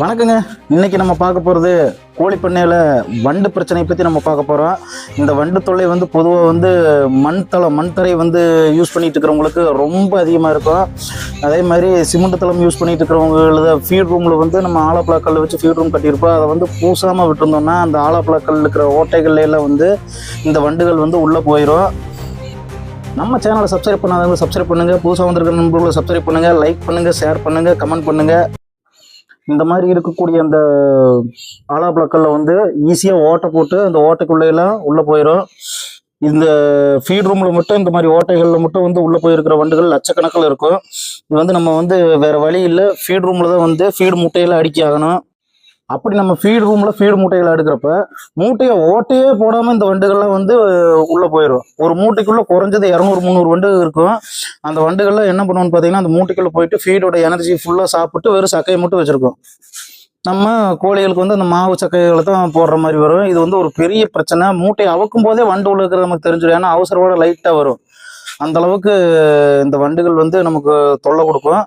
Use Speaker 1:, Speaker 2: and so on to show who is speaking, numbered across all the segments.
Speaker 1: வணக்கங்க. இன்னைக்கு நம்ம பார்க்க போகிறது கோழி பண்ணையில் வண்டு பிரச்சனையை பற்றி நம்ம பார்க்க போகிறோம் இந்த வண்டு தொல்லை வந்து பொதுவாக வந்து மண் தளம் மண் தரை வந்து யூஸ் பண்ணிட்டு இருக்கிறவங்களுக்கு ரொம்ப அதிகமாக இருக்கும். அதே மாதிரி சிமெண்ட் தளம் யூஸ் பண்ணிட்டு இருக்கிறவங்கள ஃபீட் ரூமில் வந்து நம்ம ஆலப்பழக்கல் வச்சு ஃபீட் ரூம் கட்டியிருப்போம். அதை வந்து பூசாமல் விட்டுருந்தோம்னா அந்த ஆலப்பழக்கல் இருக்கிற ஓட்டைகள்ல எல்லாம் வந்து இந்த வண்டுகள் வந்து உள்ளே போயிடும் நம்ம சேனலை சப்ஸ்கிரைப் பண்ணாதவங்க சப்ஸ்கிரைப் பண்ணுங்கள் புதுசாக வந்திருக்கிற நண்பர்களை சப்ஸ்கிரைப் பண்ணுங்கள் லைக் பண்ணுங்கள் ஷேர் பண்ணுங்கள் கமெண்ட் பண்ணுங்கள் இந்த மாதிரி இருக்கக்கூடிய அந்த ஆலாப்பழக்கல்ல வந்து ஈஸியாக ஓட்டை போட்டு அந்த ஓட்டைக்குள்ளையெல்லாம் உள்ளே போயிடும். இந்த ஃபீட் ரூமில் மட்டும் இந்த மாதிரி ஓட்டைகளில் மட்டும் வந்து உள்ளே போயிருக்கிற வண்டுகள் லட்சக்கணக்கில் இருக்கும். இது வந்து நம்ம வந்து வேறு வழி இல்லை. ஃபீட் ரூமில் தான் வந்து ஃபீடு முட்டையெல்லாம் அடிக்க ஆகணும். அப்படி நம்ம ஃபீடு ரூமில் ஃபீடு மூட்டைகளை எடுக்கிறப்ப மூட்டையை ஓட்டையே போடாமல் இந்த வண்டுகள்லாம் வந்து உள்ளே போயிடும் ஒரு மூட்டைக்குள்ளே குறைஞ்சது இரநூறு முந்நூறு வண்டு இருக்கும். அந்த வண்டுகள்லாம் என்ன பண்ணுவோம்னு பார்த்தீங்கன்னா அந்த மூட்டைக்குள்ளே போயிட்டு ஃபீடோட எனர்ஜி ஃபுல்லாக சாப்பிட்டு வெறும் சக்கையை மட்டும் வச்சிருக்கோம். நம்ம கோழிகளுக்கு வந்து அந்த மாவு சக்கைகளை தான் போடுற மாதிரி வரும். இது வந்து ஒரு பெரிய பிரச்சனை. மூட்டையை அவுக்கும் போதே வண்டு உள்ள இருக்கிறது நமக்கு தெரிஞ்சிடும். ஏன்னா அவசரோட லைட்டாக வரும். அந்த அளவுக்கு இந்த வண்டுகள் வந்து நமக்கு தொல்லை கொடுக்கும்.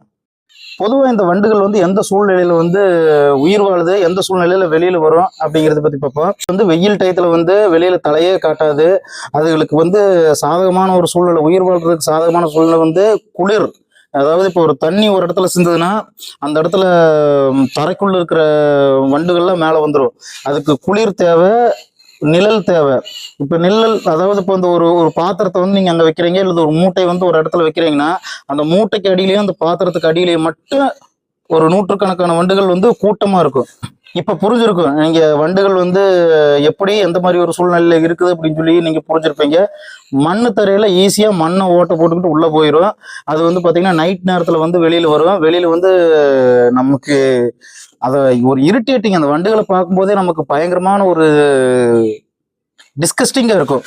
Speaker 1: பொதுவாக இந்த வண்டுகள் வந்து எந்த சூழ்நிலையில் வந்து உயிர் வாழுது எந்த சூழ்நிலையில் வெளியில் வரும் அப்படிங்கிறத பற்றி பார்ப்போம். வந்து வெயில் டயத்தில் வந்து வெளியில் தலையே காட்டாது. அதுகளுக்கு வந்து சாதகமான ஒரு சூழ்நிலை உயிர் வாழ்றதுக்கு சாதகமான சூழ்நிலை வந்து குளிர். அதாவது இப்போ ஒரு தண்ணி ஒரு இடத்துல சிந்ததுன்னா அந்த இடத்துல தரைக்குள்ள இருக்கிற வண்டுகள்லாம் மேலே வந்துடும் அதுக்கு குளிர் தேவை நிழல் தேவை. இப்போ நிழல் அதாவது இப்போ இந்த ஒரு ஒரு பாத்திரத்தை வந்து நீங்கள் அங்கே வைக்கிறீங்க இல்லை ஒரு மூட்டை வந்து ஒரு இடத்துல வைக்கிறீங்கன்னா அந்த மூட்டைக்கு அடியிலையும் அந்த பாத்திரத்துக்கு அடியிலையும் மட்டும் ஒரு நூற்றுக்கணக்கான வண்டுகள் வந்து கூட்டமாக இருக்கும். இப்போ புரிஞ்சிருக்கும். நீங்கள் வண்டுகள் வந்து எப்படி எந்த மாதிரி ஒரு சூழ்நிலையில் இருக்குது அப்படின்னு சொல்லி நீங்கள் புரிஞ்சிருப்பீங்க. மண் தரையில் ஈஸியாக மண்ணை ஓட்டை போட்டுக்கிட்டு உள்ளே போயிடும் அது வந்து பார்த்திங்கன்னா நைட் நேரத்தில் வந்து வெளியில் வரும். வெளியில் வந்து நமக்கு அதை ஒரு இரிட்டேட்டிங் அந்த வண்டுகளை பார்க்கும்போதே நமக்கு பயங்கரமான ஒரு டிஸ்கஸ்டிங்காக இருக்கும்.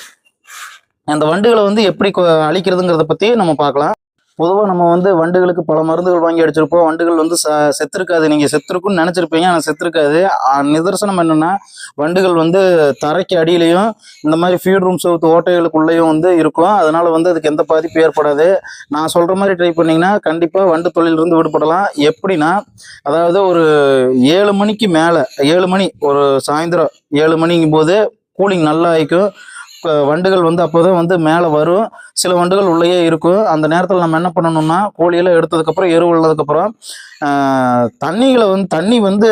Speaker 1: அந்த வண்டுகளை வந்து எப்படி அழிக்கிறதுங்கிறத பற்றி நம்ம பார்க்கலாம். பொதுவாக நம்ம வந்து வண்டுகளுக்கு பல மருந்துகள் வாங்கி அடிச்சிருப்போம். வண்டுகள் வந்து ச செத்துருக்காது. நீங்கள் செத்துருக்குன்னு நினச்சிருப்பீங்க. ஆனால் செத்துருக்காது. நிதர்சனம் என்னென்னா வண்டுகள் வந்து தரைக்கு அடியிலையும் இந்த மாதிரி ஃபீட் ரூம் சவுத்து ஓட்டைகளுக்குள்ளேயும் வந்து இருக்கும். அதனால் வந்து அதுக்கு எந்த பாதிப்பும் ஏற்படாது. நான் சொல்கிற மாதிரி ட்ரை பண்ணிங்கன்னா கண்டிப்பாக வண்டு தொழிலிருந்து விடுபடலாம். எப்படின்னா அதாவது ஒரு ஏழு மணிக்கு மேலே ஏழு மணி ஒரு சாயந்தரம் ஏழு மணிங்கும் போது கூலிங் நல்லா ஆயிக்கும். வண்டுகள் வந்து அப்போதான் வந்து மேலே வரும். சில வண்டுகள் உள்ளேயே இருக்கும். அந்த நேரத்தில் நம்ம என்ன பண்ணணும்னா கோழியெல்லாம் எடுத்ததுக்கப்புறம் எரு உள்ளதுக்கப்புறம் தண்ணிகளை வந்து தண்ணி வந்து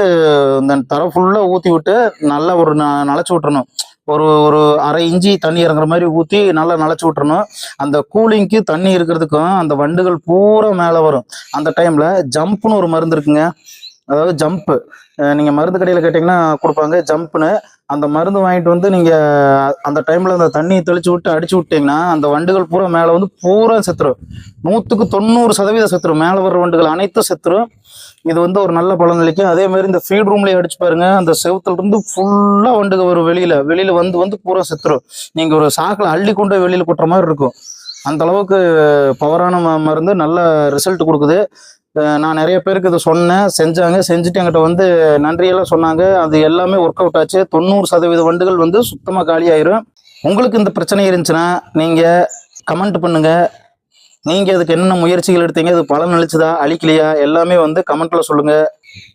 Speaker 1: இந்த தர ஃபுல்லாக ஊற்றி விட்டு நல்லா ஒரு ந நனைச்சி விட்டுறணும். ஒரு ஒரு அரை இஞ்சி தண்ணி இறங்குற மாதிரி ஊற்றி நல்லா நனைச்சி விட்டுறணும். அந்த கூலிங்க்கு தண்ணி இருக்கிறதுக்கும் அந்த வண்டுகள் பூரா மேலே வரும். அந்த டைமில் ஜம்ப்னு ஒரு மருந்து இருக்குங்க. அதாவது ஜம்ப்பு நீங்கள் மருந்து கடையில் கேட்டிங்கன்னா கொடுப்பாங்க. ஜம்ப்னு அந்த மருந்து வாங்கிட்டு வந்து நீங்கள் அந்த டைமில் அந்த தண்ணியை தெளிச்சு விட்டு அடிச்சு விட்டீங்கன்னா அந்த வண்டுகள் பூரா மேலே வந்து பூரா செத்துரும். நூற்றுக்கு தொண்ணூறு சதவீதம் செத்துரும். மேலே வர்ற வண்டுகள் அனைத்தும் செத்துரும். இது வந்து ஒரு நல்ல பலன் அளிக்கும் அதே மாதிரி இந்த ஃபீட் ரூம்லேயே அடிச்சு பாருங்க. அந்த செவத்துல இருந்து ஃபுல்லாக வண்டுகள் வரும் வெளியில். வெளியில் வந்து வந்து பூரா செத்துரும். நீங்கள் ஒரு சாக்கில் அள்ளி கொண்டு வெளியில வெளியில் கொட்டுற மாதிரி இருக்கும். அந்த அளவுக்கு பவரான ம- மருந்து நல்ல ரிசல்ட் கொடுக்குது. நான் நிறைய பேருக்கு இதை சொன்னேன் செஞ்சாங்க. செஞ்சுட்டு என்கிட்ட வந்து நன்றியெல்லாம் சொன்னாங்க. அது எல்லாமே ஒர்க் அவுட் ஆச்சு. தொண்ணூறு சதவீத வண்டுகள் வந்து சுத்தமாக காலியாயிரும் உங்களுக்கு இந்த பிரச்சனை இருந்துச்சுன்னா நீங்கள் கமெண்ட் பண்ணுங்கள் நீங்கள் அதுக்கு என்னென்ன முயற்சிகள் எடுத்தீங்க அது பலன் அளிச்சுதா அழிக்கலையா எல்லாமே வந்து கமெண்ட்டில் சொல்லுங்கள்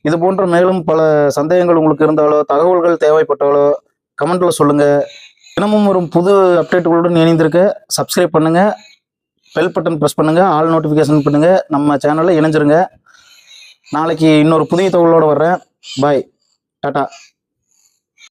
Speaker 1: இது போன்ற மேலும் பல சந்தேகங்கள் உங்களுக்கு இருந்தாலோ தகவல்கள் தேவைப்பட்டாலோ கமெண்ட்டில் சொல்லுங்கள் தினமும் வரும் புது அப்டேட்டுகளுடன் இணைந்திருக்க சப்ஸ்கிரைப் பண்ணுங்கள் பெல் பட்டன் ப்ரெஸ் பண்ணுங்கள் ஆல் நோட்டிஃபிகேஷன் பண்ணுங்கள் நம்ம சேனலில் இணைஞ்சிருங்க. நாளைக்கு இன்னொரு புதிய தகவலோடு வர்றேன். பாய் டாட்டா